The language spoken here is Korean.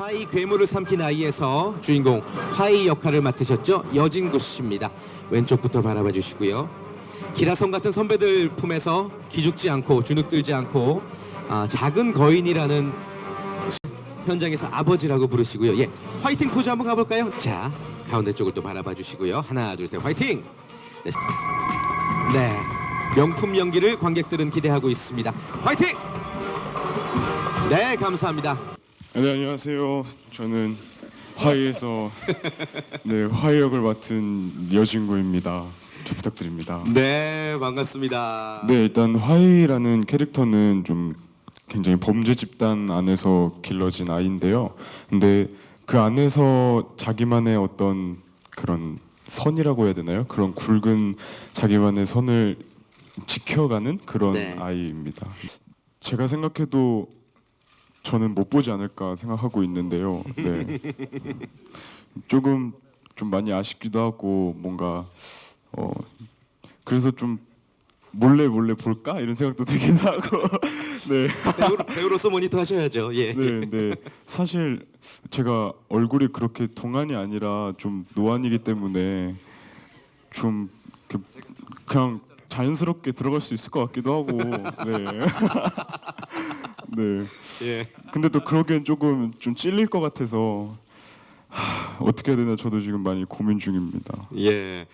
화이 괴물을 삼킨 아이에서 주인공 화이 역할을 맡으셨죠 여진구 씨입니다. 왼쪽부터 바라봐 주시고요. 기라성 같은 선배들 품에서 기죽지 않고 주눅들지 않고 아, 작은 거인이라는 현장에서 아버지라고 부르시고요. 예, 화이팅 포즈 한번 가볼까요? 자, 가운데 쪽을 또 바라봐 주시고요. 하나, 둘, 셋, 화이팅! 네, 네, 명품 연기를 관객들은 기대하고 있습니다. 화이팅! 네, 감사합니다. 네 안녕하세요. 저는 화이에서 네 화이 역을 맡은 여진구입니다. 잘 부탁드립니다. 네, 반갑습니다. 네 일단 화이라는 캐릭터는 좀 굉장히 범죄 집단 안에서 길러진 아이인데요. 근데 그 안에서 자기만의 어떤 그런 선이라고 해야 되나요? 그런 굵은 자기만의 선을 지켜가는 그런 네. 아이입니다. 제가 생각해도 저는 못 보지 않을까 생각하고 있는데요. 네. 조금 좀 많이 아쉽기도 하고 뭔가 어 그래서 좀 몰래 몰래 볼까 이런 생각도 들기도 하고 네. 배우, 배우 로서 모니터 하셔야죠. 예. 네, 네. 사실 제가 얼굴이 그렇게 동안이 아니라 좀 노안이기 때문에 좀 그- 그냥 자연스럽게 들어갈 수 있을 것 같기도 하고. 네. 네. 예. 근데 또 그러기엔 조금 좀 찔릴 것 같아서 하, 어떻게 해야 되나 저도 지금 많이 고민 중입니다. 예.